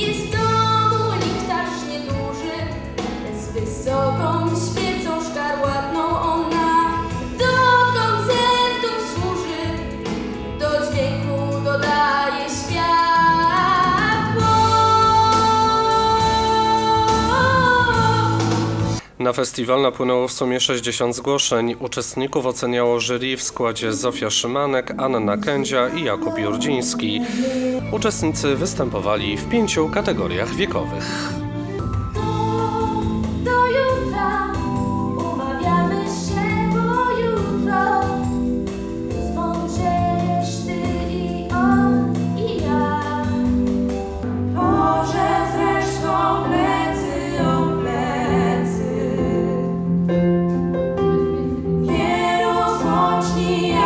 Jest domu lichtarz nieduży, z wysoką świecą Na festiwal napłynęło w sumie 60 zgłoszeń. Uczestników oceniało jury w składzie Zofia Szymanek, Anna Kędzia i Jakub Jurdziński. Uczestnicy występowali w pięciu kategoriach wiekowych. yeah.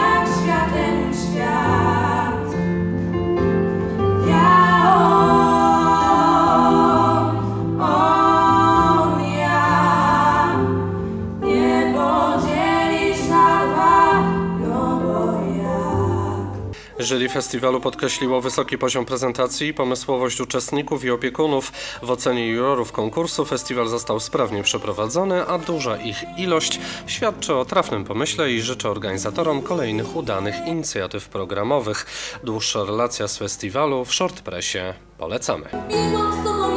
Jury festiwalu podkreśliło wysoki poziom prezentacji, pomysłowość uczestników i opiekunów. W ocenie jurorów konkursu festiwal został sprawnie przeprowadzony, a duża ich ilość świadczy o trafnym pomyśle i życzę organizatorom kolejnych udanych inicjatyw programowych. Dłuższa relacja z festiwalu w Shortpressie. Polecamy. Biegłam z tobą